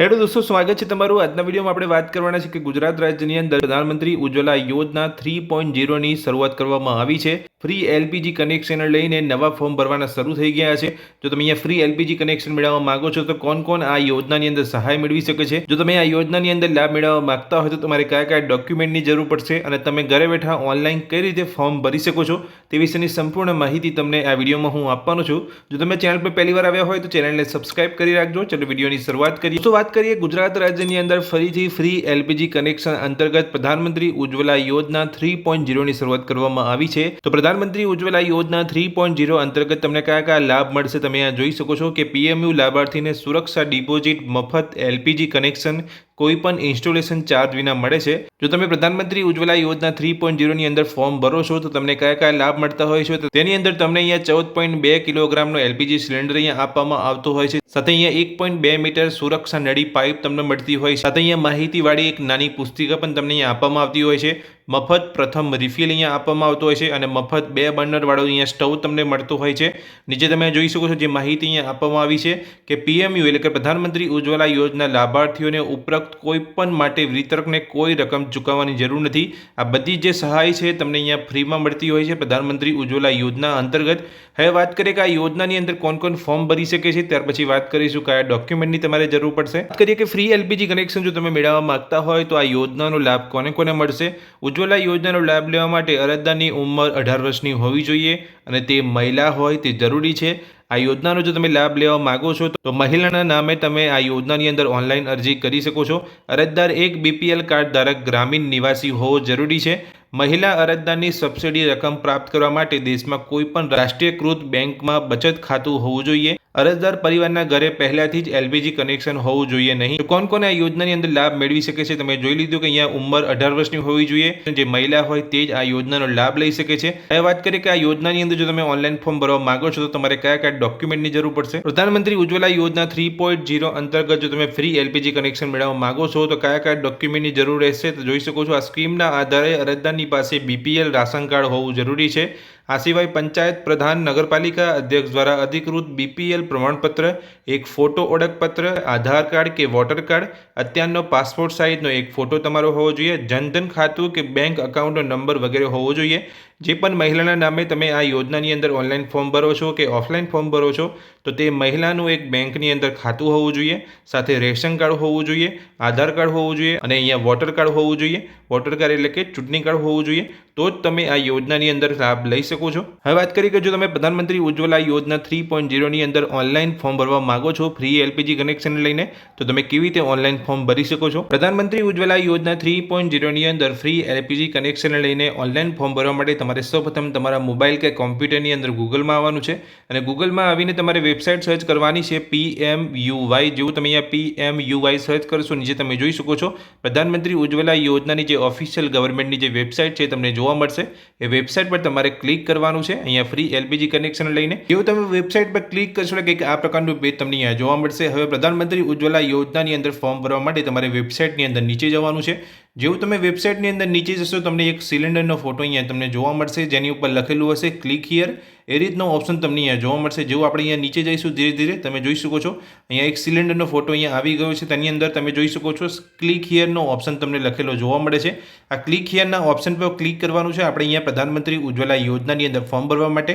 Hello દોસ્તો, સ્વાગત છે તમારું આજના વિડીયોમાં આપણે વાત કરવાના છે કે ગુજરાત રાજ્યની અંદર પ્રધાનમંત્રી ઉજ્જવલા યોજના થ્રી પોઈન્ટ ઝીરોની શરૂઆત કરવામાં આવી છે. ફ્રી એલપીજી કનેક્શન લઈને નવા ફોર્મ ભરવાના શરૂ થઈ ગયા છે. જો તમે અહીંયા ફ્રી એલપીજી કનેક્શન મેળવવા માંગો છો, તો કોણ કોણ આ યોજનાની અંદર સહાય મેળવી શકે છે? જો તમે આ યોજનાની અંદર લાભ મેળવવા માંગતા હોય, તો તમારે કયા કયા ડોક્યુમેન્ટની જરૂર પડશે અને તમે ઘરે બેઠા ઓનલાઈન કઈ રીતે ફોર્મ ભરી શકો છો, તે વિશેની સંપૂર્ણ માહિતી તમને આ વિડીયોમાં હું આપવાનો છું. જો તમે ચેનલ પર પહેલી વાર આવ્યા હોય, તો ચેનલને સબસ્ક્રાઇબ કરી રાખજો. ચલો વિડીયોની શરૂઆત કરીએ. તો વાત કરીએ ગુજરાત રાજ્યની અંદર ફરીથી ફ્રી એલપીજી કનેક્શન અંતર્ગત પ્રધાનમંત્રી ઉજ્જવલા યોજના થ્રી પોઈન્ટ ઝીરોની શરૂઆત કરવામાં આવી છે. તો પ્રધાનમંત્રી ઉજ્જવલા યોજના થ્રી પોઈન્ટ ઝીરો અંતર્ગત તમને કયા કયા લાભ મળશે તમે આ જોઈ શકો છો કે પીએમયુ લાભાર્થીને સુરક્ષા ડિપોઝિટ મફત એલપીજી કનેક્શન કોઈ પણ ઇન્સ્ટોલેશન ચાર્જ વિના મળે છે. જો તમે પ્રધાનમંત્રી ઉજ્જવલા યોજના થ્રી પોઈન્ટ ઝીરોની અંદર ફોર્મ ભરો છો, તો તમને કયા કયા લાભ મળતા હોય છે? તો તેની અંદર તમને અહીંયા ચૌદ પોઈન્ટ બે કિલોગ્રામનો એલપીજી સિલિન્ડર અહીંયા આપવામાં આવતો હોય છે. સાથે અહીંયા એક પોઈન્ટ બે મીટર સુરક્ષા નળી પાઇપ તમને મળતી હોય સાથે અહીંયા માહિતીવાળી એક નાની પુસ્તિકા પણ તમને અહીંયા આપવામાં આવતી હોય છે. મફત પ્રથમ રિફિલ અહીંયા આપવામાં આવતો હોય છે અને મફત બે બર્નરવાળો અહીંયા સ્ટવ તમને મળતો હોય છે. નીચે તમે જોઈ શકો છો જે માહિતી અહીંયા આપવામાં આવી છે કે પીએમયુ એટલે કે પ્રધાનમંત્રી ઉજ્જવલા યોજના લાભાર્થીઓને ઉપરોક્ત કોઈ પણ માટે વિતરકને કોઈ રકમ ચૂકવવાની જરૂર નથી. આ બધી જે સહાય છે તમને અહીંયા ફ્રીમાં મળતી હોય છે. પ્રધાનમંત્રી ઉજ્જવલા યોજના અંતર્ગત. હવે વાત કરીએ કે આ યોજનાની અંદર કોણ કોણ ફોર્મ ભરી શકે છે, ત્યાર પછી વાત કરીશું કયા ડોક્યુમેન્ટની તમારે જરૂર પડશે. વાત કરીએ કે ફ્રી એલપીજી કનેક્શન જો તમે મેળવવા માંગતા હોય તો આ યોજનાનો લાભ કોને કોને મળશે? ઉજ્જવલા યોજનાનો લાભ લેવા માટે અરજદારની ઉંમર અઢાર વર્ષની હોવી જોઈએ અને તે મહિલા હોય તે જરૂરી છે. આ યોજનાનો જો તમે લાભ લેવા માંગો છો, તો મહિલાના નામે તમે આ યોજનાની અંદર ઓનલાઈન અરજી કરી શકો છો. અરજદાર એક બીપીએલ કાર્ડ ધારક ગ્રામીણ નિવાસી હોવો જરૂરી છે. મહિલા અરજદારની સબસિડી રકમ પ્રાપ્ત કરવા માટે દેશમાં કોઈ પણ રાષ્ટ્રીયકૃત બેંકમાં બચત ખાતું હોવું જોઈએ. અરજદાર પરિવારના ઘરે પહેલાથી જ એલપીજી કનેક્શન હોવું જોઈએ નહીં. કોણ કોણ આ યોજનાની અંદર લાભ મેળવી શકે છે? તમે જોઈ લીધું કે અહીંયા ઉંમર અઢાર વર્ષની હોવી જોઈએ. જે મહિલા હોય તે જ આ યોજનાનો લાભ લઈ શકે છે. હવે વાત કરીએ કે આ યોજનાની અંદર જો તમે ઓનલાઈન ફોર્મ ભરવા માંગો છો તો તમારે કયા કયા ડોક્યુમેન્ટની જરૂર પડશે? પ્રધાનમંત્રી ઉજ્જવલા યોજના થ્રી પોઈન્ટ ઝીરો અંતર્ગત જો તમે ફ્રી એલપીજી કનેક્શન મેળવવા માંગો છો તો કયા કયા ડોક્યુમેન્ટની જરૂર રહેશે તો જોઈ શકો છો. આ સ્કીમના આધારે અરજદારની પાસે બીપીએલ રાશન કાર્ડ હોવું જરૂરી છે. આ સિવાય પંચાયત પ્રધાન નગરપાલિકા અધ્યક્ષ દ્વારા અધિકૃત બીપીએલ પ્રમાણપત્ર, એક ફોટો ઓળખપત્ર, આધાર કાર્ડ કે વોટર કાર્ડ, અત્યારનો પાસપોર્ટ સાઇઝનો એક ફોટો તમારો હોવો જોઈએ, જનધન ખાતું કે બેંક અકાઉન્ટનો નંબર વગેરે હોવો જોઈએ. જે પણ મહિલાના નામે તમે આ યોજનાની અંદર ઓનલાઈન ફોર્મ ભરો છો કે ઓફલાઈન ફોર્મ ભરો છો, તો તે મહિલાનું એક બેંકની અંદર ખાતું હોવું જોઈએ, સાથે રેશન કાર્ડ હોવું જોઈએ, આધાર કાર્ડ હોવું જોઈએ અને અહીંયા વોટર કાર્ડ હોવું જોઈએ. વોટર કાર્ડ એટલે કે ચૂંટણી કાર્ડ હોવું જોઈએ. તો જ તમે આ યોજનાની અંદર લાભ લઈ શકો છો. હવે વાત કરીએ કે જો તમે પ્રધાનમંત્રી ઉજ્જવલા યોજના થ્રી પોઈન્ટ ઝીરોની અંદર ઓનલાઈન ફોર્મ ભરવા માગો છો ફ્રી એલપીજી કનેક્શન લઈને, તો તમે કેવી રીતે ઓનલાઈન ફોર્મ ભરી શકો છો? પ્રધાનમંત્રી ઉજ્જવલા યોજના થ્રી પોઈન્ટ ઝીરોની અંદર ફ્રી એલપીજી કનેક્શન લઈને ઓનલાઈન ફોર્મ ભરવા માટે તમારે સૌપ્રથમ તમારા મોબાઈલ કે કોમ્પ્યુટરની અંદર ગૂગલમાં આવવાનું છે અને ગૂગલમાં આવીને તમારે વેબસાઇટ સર્ચ કરવાની છે પી એમ યુ વાય જેવું તમે અહીંયા P M U Y search કરશો, નીચે તમે જોઈ શકો છો. પ્રધાનમંત્રી ઉજ્જવલા યોજનાની જે ઓફિશિયલ ગવર્મેન્ટની જે વેબસાઇટ છે તમને જોવા મળશે. એ વેબસાઇટ પર તમારે ક્લિક કરવાનું છે. અહીંયા ફ્રી એલપીજી કનેક્શન લઈને. જેવું તમે વેબસાઇટ પર ક્લિક કરશો એટલે કે આ પ્રકારનું પેજ તમને અહીંયા જોવા મળશે. હવે પ્રધાનમંત્રી ઉજ્જવલા યોજનાની અંદર ફોર્મ ભરવા માટે તમારે વેબસાઇટની અંદર નીચે જવાનું છે. જેવું તમે વેબસાઇટની અંદર નીચે જશો, તમને એક સિલિન્ડરનો ફોટો અહીંયા તમને જોવા મળશે, જેની ઉપર લખેલું હશે ક્લિક હિયર એ રીતનો ઓપ્શન તમને અહીંયા જોવા મળશે. જેવું આપણે અહીંયા નીચે જઈશું, ધીરે ધીરે તમે જોઈ શકો છો. અહીંયા એક સિલિન્ડરનો ફોટો અહીંયા આવી ગયો છે, તેની અંદર તમે જોઈ શકો છો ક્લિક હિયરનો ઓપ્શન તમને લખેલો જોવા મળે છે. આ ક્લિક હિયરના ઓપ્શન પર ક્લિક કરવાનું છે, આપણે અહીંયા પ્રધાનમંત્રી ઉજ્જવલા યોજનાની અંદર ફોર્મ ભરવા માટે.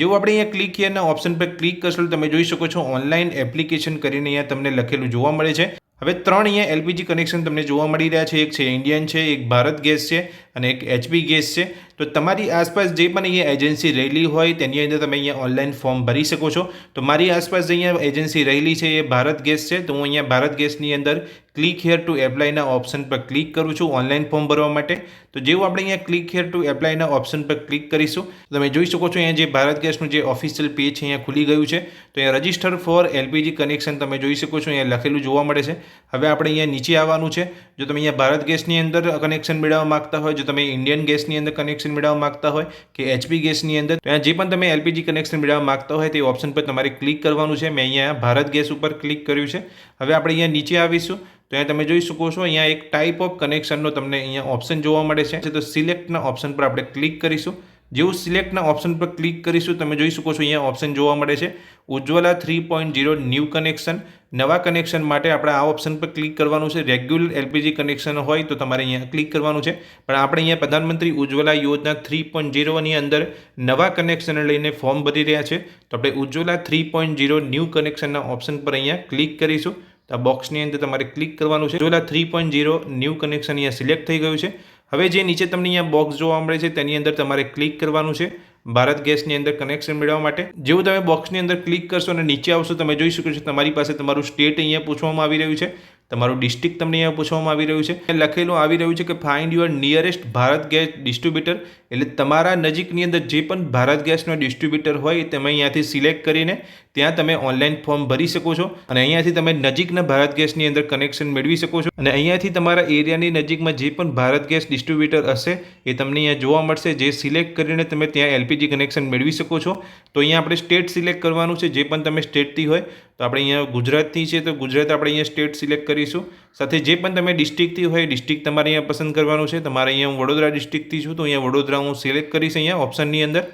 જેવું આપણે અહીંયા ક્લિક હિયરના ઓપ્શન પર ક્લિક કરશો તમે જોઈ શકો છો ઓનલાઈન એપ્લિકેશન કરીને અહીંયા તમને લખેલું જોવા મળે છે. હવે ત્રણ અહીંયા એલપીજી કનેક્શન તમને જોવા મળી રહ્યા છે. એક છે ઇન્ડિયન છે, એક ભારત ગેસ છે અને એક એચપી ગેસ છે. તો તમારી આસપાસ જે પણ અહીંયા એજન્સી રહેલી હોય તેની અંદર તમે અહીંયા ઓનલાઈન ફોર્મ ભરી શકો છો. તો મારી આસપાસ જે અહીંયા એજન્સી રહેલી છે એ ભારત ગેસ છે. તો હું અહીંયા ભારત ગેસની અંદર ક્લિક હેર ટુ એપ્લાયના ઓપ્શન પર ક્લિક કરું છું ઓનલાઈન ફોર્મ ભરવા માટે. તો જેવું આપણે અહીંયા ક્લિક હેર ટુ એપ્લાયના ઓપ્શન પર ક્લિક કરીશું, તમે જોઈ શકો છો અહીંયા જે ભારત ગેસનું જે ઓફિશિયલ પેજ છે, અહીંયા ખુલી ગયું છે. તો અહીંયા રજિસ્ટર ફોર એલપીજી કનેક્શન તમે જોઈ શકો છો, અહીંયા લખેલું જોવા મળે છે. હવે આપણે અહીંયા નીચે આવવાનું છે. જો તમે અહીંયા ભારત ગેસની અંદર કનેક્શન મેળવવા માંગતા હોય, જો તમે ઇન્ડિયન ગેસની અંદર કનેક્શન મેળવવા માંગતા હોય કે એચપી ગેસની અંદર, તો અહીંયા જે પણ તમે એલપીજી કનેક્શન મેળવવા માંગતા હોય તે ઓપ્શન પર તમારે ક્લિક કરવાનું છે. મેં અહીંયા ભારત ગેસ ઉપર ક્લિક કર્યું છે. હવે આપણે અહીંયા નીચે આવીશું. તો અહીંયા તમે જોઈ શકો છો, અહીંયા એક ટાઈપ ઓફ કનેક્શનનો તમને અહીંયા ઓપ્શન જોવા મળે છે. તો સિલેક્ટના ઓપ્શન પર આપણે ક્લિક કરીશું. જેવું સિલેક્ટના ઓપ્શન પર ક્લિક કરીશું, તમે જોઈ શકો છો અહીંયા ઓપ્શન જોવા મળે છે. Ujjwala three point zero new connection નવા કનેક્શન માટે આપણે આ ઓપ્શન પર ક્લિક કરવાનું છે. રેગ્યુલર એલપીજી કનેક્શન હોય તો તમારે અહીંયા ક્લિક કરવાનું છે. પણ આપણે અહીંયા પ્રધાનમંત્રી ઉજ્જવલા યોજના થ્રી પોઈન્ટ ઝીરોની અંદર નવા કનેક્શન લઈને ફોર્મ ભરી રહ્યા છે. તો આપણે Ujjwala three point zero new કનેક્શનના ઓપ્શન પર અહીંયા ક્લિક કરીશું. તો આ બોક્સની અંદર તમારે ક્લિક કરવાનું છે. Ujjwala three point zero new connection અહીંયા સિલેક્ટ થઈ ગયું છે. હવે જે નીચે તમને અહીંયા બોક્સ જોવા મળે છે, તેની અંદર તમારે ક્લિક કરવાનું છે, ભારત ગેસની અંદર કનેક્શન મેળવવા માટે. જેવું તમે બોક્સની અંદર ક્લિક કરશો અને નીચે આવશો, તમે જોઈ શકો છો તમારી પાસે તમારું સ્ટેટ અહીંયા પૂછવામાં આવી રહ્યું છે, તમારું ડિસ્ટ્રિક્ટ તમને અહીંયા પૂછવામાં આવી રહ્યું છે. લખેલું આવી રહ્યું છે કે find your nearest Bharat gas distributor એટલે તમારા નજીકની અંદર જે પણ ભારત ગેસનો ડિસ્ટ્રીબ્યુટર હોય, તમે અહીંયાથી સિલેક્ટ કરીને ત્યાં તમે ઓનલાઈન ફોર્મ ભરી શકો છો અને અહીંયાથી તમે નજીકના ભારત ગેસની અંદર કનેક્શન મેળવી શકો છો. અને અહીંયાથી તમારા એરિયાની નજીકમાં જે પણ ભારત ગેસ ડિસ્ટ્રીબ્યુટર હશે, એ તમને અહીંયા જોવા મળશે. જે સિલેક્ટ કરીને તમે ત્યાં એલપીજી કનેક્શન મેળવી શકો છો. તો અહીંયા આપણે સ્ટેટ સિલેક્ટ કરવાનું છે, જે પણ તમે સ્ટેટથી હોય. તો આપણે અહીંયા ગુજરાતથી છે, તો ગુજરાત આપણે અહીંયા સ્ટેટ સિલેક્ટ કરીશું. સાથે જે પણ તમે ડિસ્ટ્રિક્ટથી હોય ડિસ્ટ્રિક્ટ તમારે અહીંયા પસંદ કરવાનું છે. તમારે અહીંયા હું વડોદરા ડિસ્ટ્રિક્ટથી છું, તો અહીંયા વડોદરા હું સિલેક્ટ કરીશ અહીંયા ઓપ્શનની અંદર.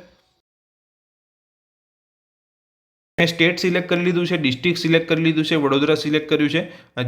મેં સ્ટેટ સિલેક્ટ કરી લીધું છે, ડિસ્ટ્રિક્ટ સિલેક્ટ કરી લીધું છે, વડોદરા સિલેક્ટ કર્યું છે.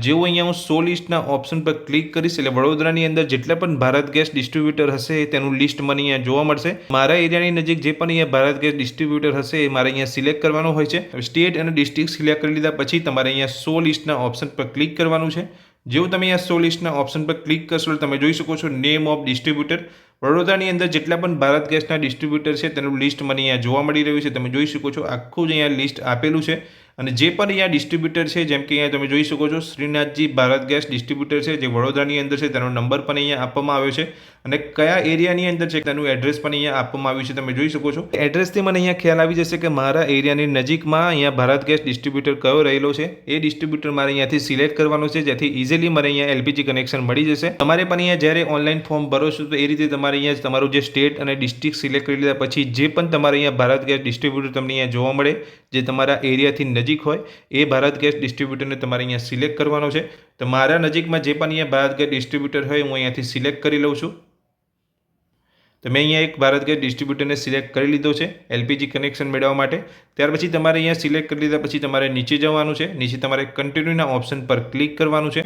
જેવું અહીંયા હું સો લિસ્ટના ઓપ્શન પર ક્લિક કરીશ, એટલે વડોદરાની અંદર જેટલા પણ ભારત ગેસ ડિસ્ટ્રીબ્યુટર હશે તેનું લિસ્ટ મને અહીંયા જોવા મળશે. મારા એરિયાની નજીક જે પણ અહીંયા ભારત ગેસ ડિસ્ટ્રીબ્યુટર હશે એ મારે અહીંયા સિલેક્ટ કરવાનો હોય છે. સ્ટેટ અને ડિસ્ટ્રિક્ટ સિલેક્ટ કરી લીધા પછી તમારે અહીંયા સો લિસ્ટના ઓપ્શન પર ક્લિક કરવાનું છે. જેવું તમે અહીંયા સો લિસ્ટના ઓપ્શન પર ક્લિક કરશો તમે જોઈ શકો છો નેમ ઓફ ડિસ્ટ્રીબ્યુટર વડોદરાની અંદર જેટલા પણ ભારત ગેસના ડિસ્ટ્રીબ્યુટર છે, તેનું લિસ્ટ મને અહીંયા જોવા મળી રહ્યું છે. તમે જોઈ શકો છો, આખું જ અહીંયા લિસ્ટ આપેલું છે. અને જે પણ અહીંયા ડિસ્ટ્રીબ્યુટર છે, જેમ કે અહીંયા તમે જોઈ શકો છો, શ્રીનાથજી ભારત ગેસ ડિસ્ટ્રીબ્યુટર છે, જે વડોદરાની અંદર છે, તેનો નંબર પણ અહીંયા આપવામાં આવ્યો છે. અને કયા એરિયાની અંદર છે, તેનું એડ્રેસ પણ અહીંયા આપવામાં આવ્યું છે, તમે જોઈ શકો છો. એડ્રેસથી મને અહીંયા ખ્યાલ આવી જશે કે મારા એરિયાની નજીકમાં અહીંયા ભારત ગેસ ડિસ્ટ્રીબ્યુટર કયો રહેલો છે? એ ડિસ્ટ્રીબ્યુટર મારે અહીંયાથી સિલેક્ટ કરવાનું છે, જેથી ઇઝીલી મને અહીંયા એલપીજી કનેક્શન મળી જશે. તમારે પણ અહીંયા જ્યારે ઓનલાઈન ફોર્મ ભરો છો, તો એ રીતે તમારે અહીંયા તમારું જે સ્ટેટ અને ડિસ્ટ્રિક્ટ સિલેક્ટ કરી લીધા પછી જે પણ તમારે અહીંયા ભારત ગેસ ડિસ્ટ્રીબ્યુટર તમને અહીંયા જોવા મળે, જે તમારા એરિયાથી નજીક હોય, એ ભારત ગેસ ડિસ્ટ્રીબ્યુટરને તમારે અહીંયા સિલેક્ટ કરવાનો છે. તો મારા નજીકમાં જે પણ અહીંયા ભારત ગેસ ડિસ્ટ્રીબ્યુટર હોય, હું અહીંયાથી સિલેક્ટ કરી લઉં છું. તો મેં અહીંયા એક ભારત ગેસ ડિસ્ટ્રીબ્યુટરને સિલેક્ટ કરી લીધો છે, એલપીજી કનેક્શન મેળવવા માટે. ત્યાર પછી તમારે અહીંયા સિલેક્ટ કરી લીધા પછી તમારે નીચે જવાનું છે. નીચે તમારે કન્ટિન્યુના ઓપ્શન પર ક્લિક કરવાનું છે.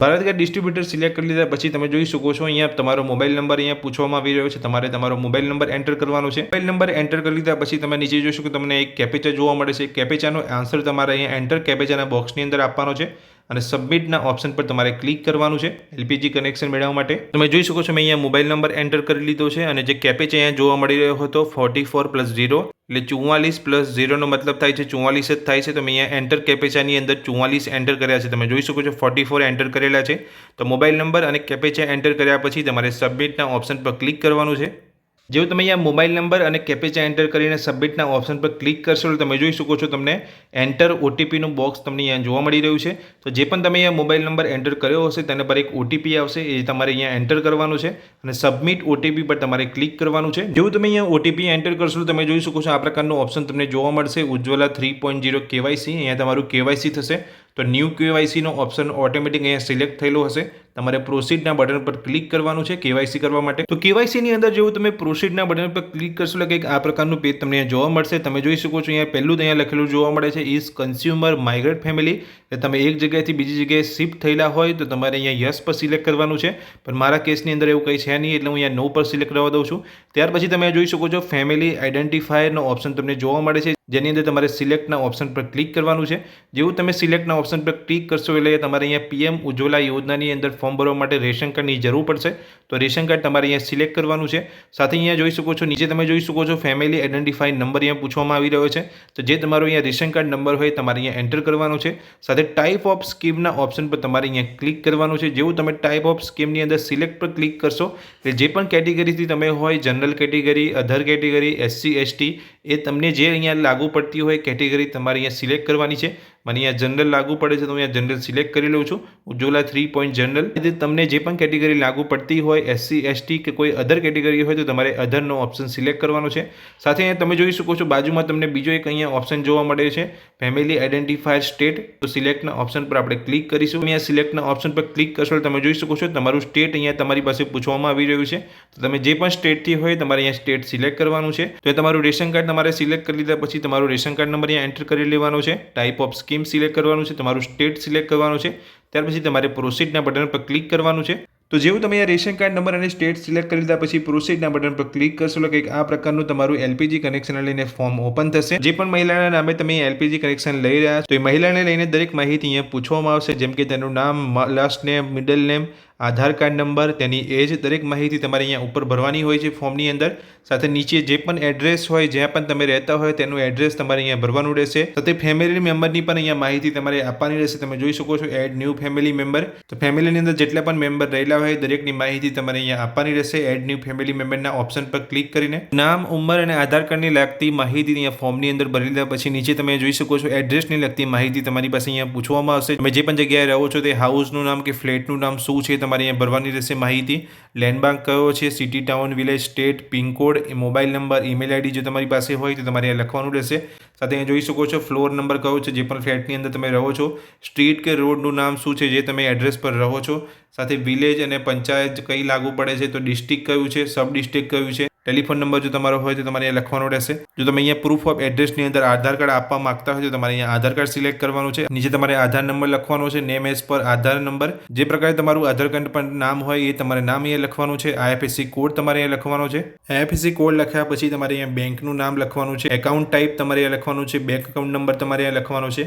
ભારત ગેસ ડિસ્ટ્રીબ્યુટર સિલેક્ટ કરી લીધા. પછી તમે જોઈ શકો છો, અહીંયા તમારો મોબાઈલ નંબર અહીંયા પૂછવામાં આવી રહ્યો છે. તમારે તમારો મોબાઈલ નંબર એન્ટર કરવાનો છે. મોબાઈલ નંબર એન્ટર કરી લીધા પછી તમે નીચે જોઈ શકો તમને એક કેપેચા જોવા મળે છે. કેપેચાનો આન્સર તમારે અહીંયા એન્ટર કેપેચાના બોક્સની અંદર આપવાનો છે. અને સબમિટના ઓપ્શન પર તમારે ક્લિક કરવાનું છે એલપીજી કનેક્શન મેળવવા માટે. તમે જોઈ શકો છો, મેં અહીંયા મોબાઈલ નંબર એન્ટર કરી લીધો છે અને જે કેપેચ અહીંયા જોવા મળી રહ્યો હતો ફોર્ટી ફોર પ્લસ ઝીરો એટલે ચુમ્માલીસ પ્લસ ઝીરોનો મતલબ થાય છે ચુમ્માલીસ જ થાય છે. તો મેં અહીંયા એન્ટર કેપેચાની અંદર ચુમ્માલીસ એન્ટર કર્યા છે. તમે જોઈ શકો છો ફોર્ટી ફોર એન્ટર કરેલા છે. તો મોબાઈલ નંબર અને કેપેચા એન્ટર કર્યા પછી તમારે સબમિટના ઓપ્શન પર ક્લિક કરવાનું છે. જેવું તમે અહીંયા મોબાઈલ નંબર અને કેપેચા એન્ટર કરીને સબમિટના ઓપ્શન પર ક્લિક કરશો તો તમે જોઈ શકો છો તમને એન્ટર ઓટીપીનું બોક્સ તમને અહીંયા જોવા મળી રહ્યું છે. તો જે પણ તમે અહીંયા મોબાઈલ નંબર એન્ટર કર્યો હશે તેના પર એક ઓટીપી આવશે એ તમારે અહીંયા એન્ટર કરવાનું છે અને સબમિટ ઓટીપી પર તમારે ક્લિક કરવાનું છે. જેવું તમે અહીંયા ઓટીપી એન્ટર કરશો તમે જોઈ શકો છો આ પ્રકારનું ઓપ્શન તમને જોવા મળશે, Ujjwala three point zero KYC, અહીંયા તમારું કેવાયસી થશે. તો ન્યૂ કેવાયસીનો ઓપ્શન ઓટોમેટિક અહીંયા સિલેક્ટ થયેલો હશે. તમારે પ્રોસીડના બટન પર ક્લિક કરવાનું છે કેવાયસી કરવા માટે. તો કેવાયસીની અંદર જેવું તમે પ્રોસીડના બટન પર ક્લિક કરશો એટલે કંઈક આ પ્રકારનું પેજ તમને જોવા મળશે. તમે જોઈ શકો છો અહીંયા પહેલું અહીંયા લખેલું જોવા મળે છે ઇઝ કન્ઝ્યુમર માઇગ્રેટ ફેમિલી એટલે તમે એક જગ્યાએથી બીજી જગ્યાએ શિફ્ટ થયેલા હોય તો તમારે અહીંયા યસ પર સિલેક્ટ કરવાનું છે. પણ મારા કેસની અંદર એવું કંઈ છે નહીં, એટલે હું અહીંયા નો પર સિલેક્ટ કરવા દઉં છું. ત્યાર પછી તમે જોઈ શકો છો ફેમિલી આઈડેન્ટિફાયરનો ઓપ્શન તમને જોવા મળે છે, જેની અંદર તમારે સિલેક્ટના ઓપ્શન પર ક્લિક કરવાનું છે. જેવું તમે સિલેક્ટના ઓપ્શન પર ક્લિક કરશો એટલે તમારે અહીંયા પીએમ ઉજ્જવલા યોજનાની અંદર ફોર્મ ભરવા માટે રેશન કાર્ડની જરૂર પડશે. તો રેશન કાર્ડ તમારે અહીંયા સિલેક્ટ કરવાનું છે. સાથે અહીંયા જોઈ શકો છો, નીચે તમે જોઈ શકો છો ફેમિલી આઈડેન્ટિફાઈ નંબર અહીંયા પૂછવામાં આવી રહ્યો છે. તો જે તમારો અહીંયા રેશન કાર્ડ નંબર હોય તમારે અહીંયા એન્ટર કરવાનો છે. સાથે ટાઈપ ઓફ સ્કીમના ઓપ્શન પર તમારે અહીંયા ક્લિક કરવાનું છે. જેવું તમે ટાઈપ ઓફ સ્કીમની અંદર સિલેક્ટ પર ક્લિક કરશો, એટલે જે પણ કેટેગરીથી તમે હોય general category other category SC ST એ તમને જે અહીંયા લાગુ પડતી હોય કેટેગરી તમારે અહીંયા સિલેક્ટ કરવાની છે. મને અહીંયા જનરલ લાગુ પડે છે, તો હું અહીંયા જનરલ સિલેક્ટ કરી લઉં છું. ઉજ્જવલા થ્રી પોઈન્ટ જનરલ તમને જે પણ કેટેગરી લાગુ પડતી હોય એસસી એસટી કે કોઈ અધર કેટેગરી હોય, તો તમારે અધરનો ઓપ્શન સિલેક્ટ કરવાનો છે. સાથે અહીંયા તમે જોઈ શકો છો, બાજુમાં તમને બીજો એક અહીંયા ઓપ્શન જોવા મળે છે ફેમિલી આઈડેન્ટિફાયર સ્ટેટ તો સિલેક્ટના ઓપ્શન પર આપણે ક્લિક કરીશું. અહીંયા સિલેક્ટના ઓપ્શન પર ક્લિક કરશો તમે જોઈ શકો છો, તમારું સ્ટેટ અહીંયા તમારી પાસે પૂછવામાં આવી રહ્યું છે. તો તમે જે પણ સ્ટેટથી હોય, તમારે અહીંયા સ્ટેટ સિલેક્ટ કરવાનું છે. તો તમારું રેશન કાર્ડ તમારે સિલેક્ટ કરી લીધા પછી તમારું રેશન કાર્ડ નંબર અહીંયા એન્ટર કરી લેવાનો છે. ટાઈપ ઓફ સ્કીમ સિલેક્ટ કરવાનું છે, તમારું સ્ટેટ સિલેક્ટ કરવાનું છે, ત્યાર પછી તમારે પ્રોસીડના બટન પર ક્લિક કરવાનું છે. તો જેવું તમે આ રેશન કાર્ડ નંબર અને સ્ટેટ સિલેક્ટ કરી લીધા પછી પ્રોસીડના બટન પર ક્લિક કરશો, એટલે કંઈક આ પ્રકારનું તમારું એલપીજી કનેક્શન લઈને ફોર્મ ઓપન થશે. જે પણ મહિલાના નામે તમે એલપીજી કનેક્શન લઈ રહ્યા છો, તો એ મહિલાને લઈને દરેક માહિતી અહીંયા પૂછવામાં આવશે, જેમ કે તેનું નામ last name middle name Aadhaar card number, તેની એજ, દરેક માહિતી તમારે અહીંયા ઉપર ભરવાની હોય છે ફોર્મની અંદર. સાથે નીચે જે પણ એડ્રેસ હોય, જ્યાં પણ તમે રહેતા હોય, તેનું એડ્રેસ તમારે અહીંયા ભરવાનું રહેશે. સાથે ફેમિલી મેમ્બરની પણ અહીંયા માહિતી તમારે આપવાની રહેશે. તમે જોઈ શકો છો, એડ ન્યૂ ફેમિલી મેમ્બર. તો ફેમિલીની અંદર જેટલા પણ મેમ્બર રહેલા હોય, દરેકની માહિતી તમારે અહીંયા આપવાની રહેશે. એડ ન્યૂ ફેમિલી મેમ્બરના ઓપ્શન પર ક્લિક કરીને. નામ, ઉંમર અને આધાર કાર્ડની લાગતી માહિતી અહીંયા ફોર્મની અંદર ભરી લીધા. પછી નીચે તમે જોઈ શકો છો, એડ્રેસની લગતી માહિતી તમારી પાસે અહીંયા પૂછવામાં આવશે. તમે જે પણ જગ્યાએ રહો છો, તે હાઉસનું નામ કે ફ્લેટનું નામ શું છે, તમારે અહીંયા ભરવાની રહેશે માહિતી. લેન્ડમાર્ક કયો છે? City, town, village, state pincode mobile number, email ID જો તમારી પાસે હોય તો તમારે અહીંયા લખવાનું રહેશે. સાથે અહીંયા જોઈ શકો છો, ફ્લોર નંબર કયો છે? જે પણ ફ્લેટની અંદર તમે રહો છો. સ્ટ્રીટ કે રોડનું નામ શું છે? જે તમે એડ્રેસ પર રહો છો. સાથે વિલેજ અને પંચાયત કઈ લાગુ પડે છે? તો ડિસ્ટ્રિક્ટ કયું છે? સબ ડિસ્ટ્રિક્ટ કયું છે? ટેલિફોન નંબર જો તમારો હોય તો તમારે અહીંયા લખવાનો રહેશે. જો તમે અહીંયા પ્રૂફ ઓફ એડ્રેસની અંદર આધાર કાર્ડ આપવા માંગતા હોય તો તમારે અહીંયા આધાર કાર્ડ સિલેક્ટ કરવાનું છે. નીચે તમારે આધાર નંબર લખવાનો છે નેમ એઝ પર આધાર નંબર. જે પ્રકારે તમારું આધાર કાર્ડ પર નામ હોય એ તમારે નામ અહીંયા લખવાનું છે. આઈએફએસસી કોડ તમારે અહીંયા લખવાનો છે. આઈએફએસસી કોડ લખ્યા પછી તમારે અહીંયા બેંકનું નામ લખવાનું છે. એકાઉન્ટ ટાઈપ તમારે અહીંયા લખવાનું છે. બેંક એકાઉન્ટ નંબર તમારે અહીંયા લખવાનો છે.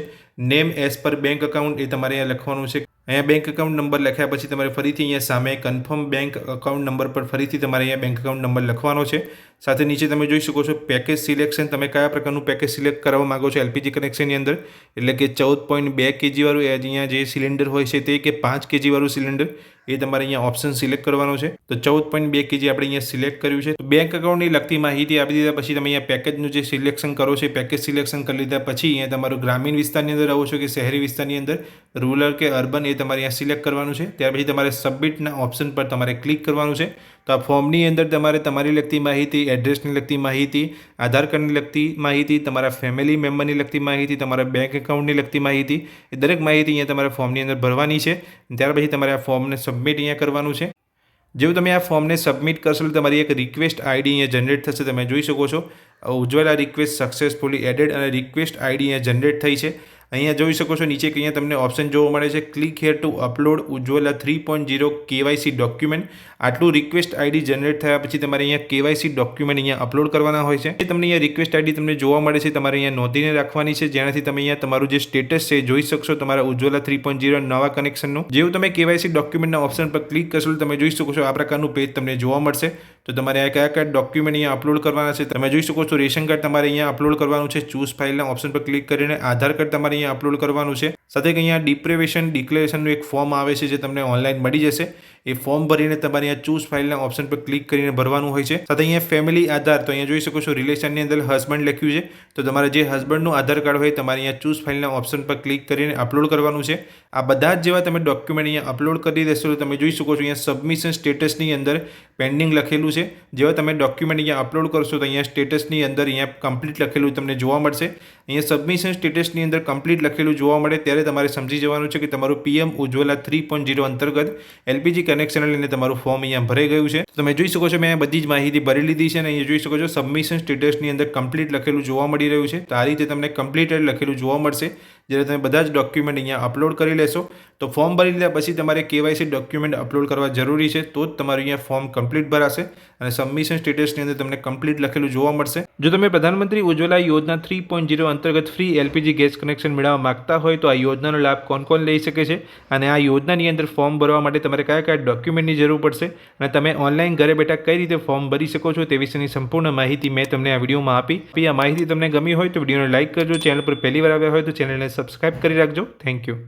Name as per bank account એ તમારે અહીંયા લખવાનું છે. અહીંયા બેંક એકાઉન્ટ નંબર લખ્યા પછી તમારે ફરીથી અહીંયા સામે કન્ફર્મ બેંક એકાઉન્ટ નંબર પર ફરીથી તમારે અહીંયા બેંક એકાઉન્ટ નંબર લખવાનો છે. સાથે નીચે તમે જોઈ શકો છો પેકેજ સિલેક્શન તમે કયા પ્રકારનું પેકેજ સિલેક્ટ કરવા માગો છો એલપીજી કનેક્શનની અંદર? એટલે કે ચૌદ પોઈન્ટ બે કેજીવાળું અહીંયા જે સિલિન્ડર હોય છે તે કે પાંચ કેજીવાળું સિલિન્ડર એ તમારે અહીંયા ઓપ્શન સિલેક્ટ કરવાનો છે. તો ચૌદ પોઈન્ટ બે કેજી આપણે અહીંયા સિલેક્ટ કર્યું છે. તો બેંક એકાઉન્ટની લગતી માહિતી આપી દીધા પછી તમે અહીંયા પેકેજનું જે સિલેક્શન કરો છો પેકેજ સિલેક્શન કરી લીધા પછી અહીંયા તમારું ગ્રામીણ વિસ્તારની અંદર રહો છો કે શહેરી વિસ્તારની અંદર રૂરલ કે અર્બન એ તમારે અહીંયા સિલેક્ટ કરવાનું છે. ત્યાર પછી તમારે સબમિટના ઓપ્શન પર તમારે ક્લિક કરવાનું છે. તો આ ફોર્મની અંદર તમારે તમારી લગતી માહિતી એડ્રેસની લગતી માહિતી, આધાર કાર્ડની લગતી માહિતી, તમારા ફેમિલી મેમ્બરની લગતી માહિતી, તમારા બેંક એકાઉન્ટની લગતી માહિતી, એ દરેક માહિતી અહીંયા તમારે ફોર્મની અંદર ભરવાની છે. ત્યાર પછી તમારે આ ફોર્મને સબમિટ અહીંયા કરવાનું છે. જેવું તમે આ ફોર્મને સબમિટ કરશો તમારી એક રિક્વેસ્ટ આઈડી અહીંયા જનરેટ થશે. તમે જોઈ શકો છો. ઉજ્જવલા રિક્વેસ્ટ સક્સેસફુલી એડેડ અને રિક્વેસ્ટ આઈડી અહીંયા જનરેટ થઈ છે. અહીંયા જોઈ શકો છો, નીચે અહીંયા તમને ઓપ્શન જોવા મળે છે. Click here to upload Ujjwala three point zero KYC document આટલું રિક્વેસ્ટ આઈડી જનરેટ થયા પછી તમારે અહીંયા કેવાયસી ડોક્યુમેન્ટ અહીંયા અપલોડ કરવાના હોય છે. તમને અહીંયા રિક્વેસ્ટ આઈડી તમને જોવા મળે છે, તમારે અહીંયા નોંધીને રાખવાની છે. જેનાથી તમે અહીંયા તમારું જે સ્ટેટસ છે જોઈ શકશો, તમારા ઉજ્જવલા થ્રી પોઈન્ટ ઝીરો નવા કનેક્શનનું જેવું તમે કેવાયસી ડોક્યુમેન્ટના ઓપ્શન પર ક્લિક કરશો તમે જોઈ શકો છો, આ પ્રકારનું પેજ તમને જોવા મળશે. તો તમારે આ કયા કયા ડોક્યુમેન્ટ અહીંયા અપલોડ કરવાના છે, તમે જોઈ શકો છો, રેશન કાર્ડ તમારે અહીંયા અપલોડ કરવાનું છે ચૂઝ ફાઇલના ઓપ્શન પર ક્લિક કરીને આધાર કાર્ડ તમારે અહીંયા અપલોડ કરવાનું છે. સાથે અહીંયા ડિપ્રેવેશન ડિક્લેરેશનનું એક ફોર્મ આવે છે જે તમને ઓનલાઈન મળી જશે. એ ફોર્મ ભરીને તમારે અહીંયા ચૂઝ ફાઇલના ઓપ્શન પર ક્લિક કરીને ભરવાનું હોય છે. સાથે અહીંયા ફેમિલી આધાર, તો અહીંયા જોઈ શકો છો રિલેશનની અંદર હસબન્ડ લખ્યું છે. તો તમારે જે હસબન્ડનું આધાર કાર્ડ હોય તમારે અહીંયા ચૂઝ ફાઇલના ઓપ્શન પર ક્લિક કરીને અપલોડ કરવાનું છે. આ બધા જ જેવા તમે ડોક્યુમેન્ટ અહીંયા અપલોડ કરી દેશો તો તમે જોઈ શકો છો અહીંયા સબમિશન સ્ટેટસની અંદર પેન્ડિંગ લખેલું છે. જેવા તમે ડોક્યુમેન્ટ અહીંયા અપલોડ કરશો તો અહીંયા સ્ટેટસની અંદર અહીંયા કમ્પ્લીટ લખેલું તમને જોવા મળશે. અહીંયા સબમિશન સ્ટેટસની અંદર કમ્પ્લીટ લખેલું જોવા મળે, ત્યારે તમારે સમજી જવાનું છે કે તમારું PM Ujjwala three point zero અંતર્ગત એલપીજી કનેક્શન લઈને તમારું ફોર્મ અહીંયા ભરાઈ ગયું છે. તમે જોઈ શકો છો, મેં બધી જ માહિતી ભરી લીધી છે અને અહીંયા જોઈ શકો છો સબમિશન સ્ટેટસની અંદર કમ્પ્લીટ લખેલું જોવા મળી રહ્યું છે. તો આ રીતે તમને કમ્પ્લીટેડ લખેલું જોવા મળશે. જ્યારે તમે બધા જ ડોક્યુમેન્ટ અહીંયા અપલોડ કરી લેશો, તો ફોર્મ ભરી લીધા પછી તમારે કેવાયસી ડોક્યુમેન્ટ અપલોડ કરવા જરૂરી છે, તો જ તમારું અહીંયા ફોર્મ કમ્પ્લીટ ભરાશે અને સબમિશન સ્ટેટસની અંદર તમને કમ્પ્લીટ લખેલું જોવા મળશે. જો તમે પ્રધાનમંત્રી ઉજ્જવલા યોજના થ્રી પોઈન્ટ જીરો અંતર્ગત ફ્રી એલપીજી ગેસ કનેક્શન મેળવવા માગતા હોય, તો આ યોજનાનો લાભ કોણ કોણ લઈ શકે છે અને આ યોજનાની અંદર ફોર્મ ભરવા માટે તમારે કયા કયા ડોક્યુમેન્ટની જરૂર પડશે અને તમે ઓનલાઈન ઘરે બેઠા કઈ રીતે ફોર્મ ભરી શકો છો તે વિશેની સંપૂર્ણ માહિતી મેં તમને આ વિડીયોમાં આપી. આ માહિતી તમને ગમી હોય તો વિડીયોને લાઇક કરજો. ચેનલ પર પહેલી વાર આવ્યા હોય તો ચેનલને સબસ્ક્રાઇબ કરી રાખજો. Thank you